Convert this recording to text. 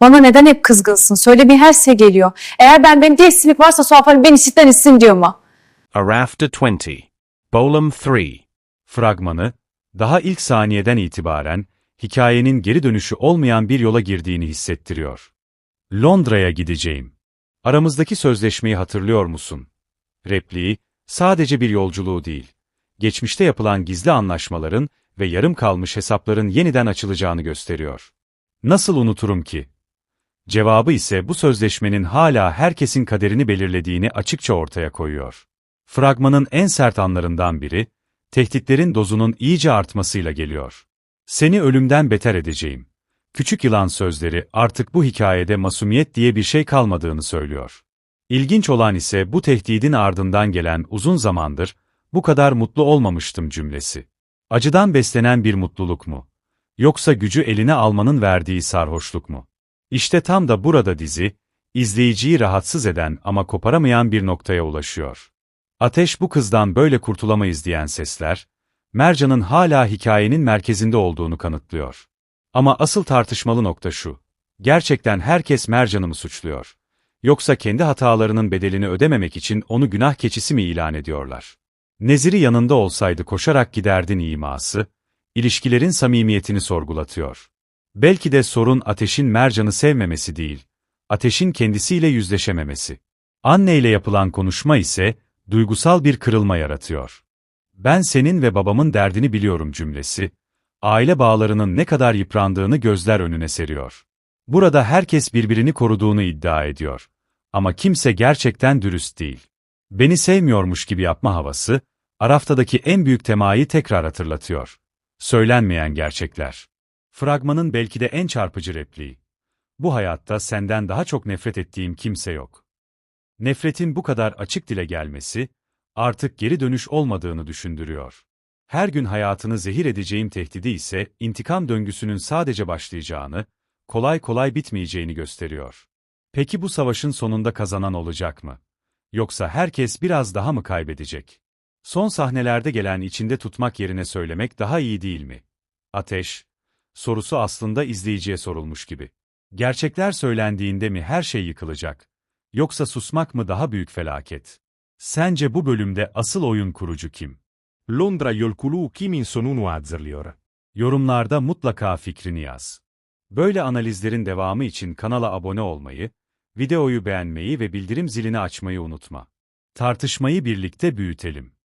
Bana neden hep kızgınsın? Söylediğin her şey geliyor. Eğer ben beni değilsinlik varsa Suafar'ın beni işitten etsin diyor mu? A Rafter 20. Bolum 3. Fragmanı, daha ilk saniyeden itibaren, hikayenin geri dönüşü olmayan bir yola girdiğini hissettiriyor. Londra'ya gideceğim. Aramızdaki sözleşmeyi hatırlıyor musun? Repliği, sadece bir yolculuğu değil, geçmişte yapılan gizli anlaşmaların ve yarım kalmış hesapların yeniden açılacağını gösteriyor. Nasıl unuturum ki? Cevabı ise bu sözleşmenin hala herkesin kaderini belirlediğini açıkça ortaya koyuyor. Fragmanın en sert anlarından biri, tehditlerin dozunun iyice artmasıyla geliyor. Seni ölümden beter edeceğim. Küçük yılan sözleri artık bu hikayede masumiyet diye bir şey kalmadığını söylüyor. İlginç olan ise bu tehdidin ardından gelen uzun zamandır, bu kadar mutlu olmamıştım cümlesi. Acıdan beslenen bir mutluluk mu? Yoksa gücü eline almanın verdiği sarhoşluk mu? İşte tam da burada dizi, izleyiciyi rahatsız eden ama koparamayan bir noktaya ulaşıyor. Ateş bu kızdan böyle kurtulamayız diyen sesler, Mercan'ın hala hikayenin merkezinde olduğunu kanıtlıyor. Ama asıl tartışmalı nokta şu. Gerçekten herkes Mercan'ı mı suçluyor? Yoksa kendi hatalarının bedelini ödememek için onu günah keçisi mi ilan ediyorlar? Neziri yanında olsaydı koşarak giderdin iması, ilişkilerin samimiyetini sorgulatıyor. Belki de sorun Ateş'in Mercan'ı sevmemesi değil, Ateş'in kendisiyle yüzleşememesi. Anne ile yapılan konuşma ise, duygusal bir kırılma yaratıyor. Ben senin ve babamın derdini biliyorum cümlesi, aile bağlarının ne kadar yıprandığını gözler önüne seriyor. Burada herkes birbirini koruduğunu iddia ediyor. Ama kimse gerçekten dürüst değil. Beni sevmiyormuş gibi yapma havası, Arafta'daki en büyük temayı tekrar hatırlatıyor. Söylenmeyen gerçekler. Fragmanın belki de en çarpıcı repliği. Bu hayatta senden daha çok nefret ettiğim kimse yok. Nefretin bu kadar açık dile gelmesi, artık geri dönüş olmadığını düşündürüyor. Her gün hayatını zehir edeceğim tehdidi ise intikam döngüsünün sadece başlayacağını, kolay kolay bitmeyeceğini gösteriyor. Peki bu savaşın sonunda kazanan olacak mı? Yoksa herkes biraz daha mı kaybedecek? Son sahnelerde gelen içinde tutmak yerine söylemek daha iyi değil mi? Ateş, sorusu aslında izleyiciye sorulmuş gibi. Gerçekler söylendiğinde mi her şey yıkılacak? Yoksa susmak mı daha büyük felaket? Sence bu bölümde asıl oyun kurucu kim? Londra yolculuğu kimin sonunu hazırlıyor? Yorumlarda mutlaka fikrini yaz. Böyle analizlerin devamı için kanala abone olmayı, videoyu beğenmeyi ve bildirim zilini açmayı unutma. Tartışmayı birlikte büyütelim.